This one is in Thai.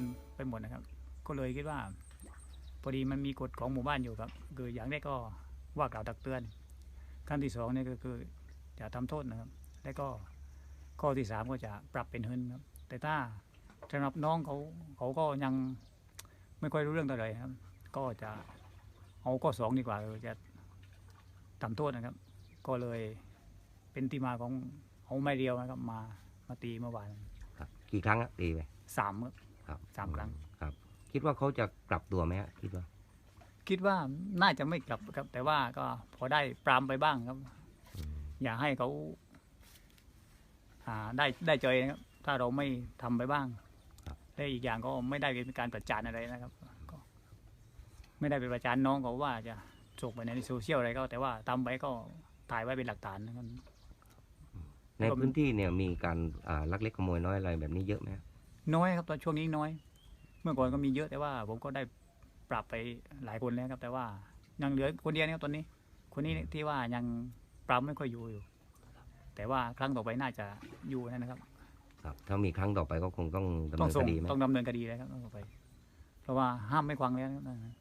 นะครับ ก็เลยคิดว่า พอดีมันมีกฎของหมู่บ้านอยู่ครับ คืออย่างแรกก็ว่ากล่าวตักเตือน ขั้นที่สองเนี่ยก็คือจะทำโทษนะครับ แล้วก็ข้อที่สามก็จะปรับเป็นเฮินครับ แต่ถ้าสำหรับน้องเขาเขาก็ยังไม่ค่อยรู้เรื่องเท่าไหร่ครับ ก็จะเอาข้อสองดีกว่าคือจะทำโทษนะครับ ก็เลยเป็นที่มาของเอาไม้เดียวนะครับ มามาตีเมื่อวานครับ กี่ครั้งอะตีไปสามครับ ครับสามครั้ง ครับ คิดว่าเขาจะกลับตัวไหมฮะคิดว่า คิดว่าน่าจะไม่กลับครับ แต่ว่าก็พอได้ปรามไปบ้างครับอืมอย่าให้เขาอ่าได้ได้เจอนะครับ ถ้าเราไม่ทำไปบ้างและอีกอย่างก็ไม่ได้เป็นการประจานอะไรนะครับก็ไม่ได้เป็นประจานน้องเขาว่าจะส่งไปในโซเชียลอะไรก็ แต่ว่าทำไปก็ถ่ายไว้เป็นหลักฐานนะครับ ในผมพื้นที่เนี่ยมีการอ่าลักเล็กขโมยน้อยอะไรแบบนี้เยอะไหมฮะ น้อยครับตอนช่วงนี้น้อย เมื่อก่อนก็มีเยอะแต่ว่า ผมก็ได้ปรับไปหลายคนแล้วครับ แต่ว่ายังเหลือคนเดียวนะครับตอนนี้ คนนี้ที่ว่ายังปรับไม่ค่อยอยู่อยู่ แต่ว่าครั้งต่อไปน่าจะอยู่นะครับ ครับ ถ้ามีครั้งต่อไปก็คงต้องดำต้อเนิงนส่คงดีไหมต้องดำเนินคดีแล้วครับต้องต่อไป เพราะว่าห้ามไม่ควังแล้วนะครับ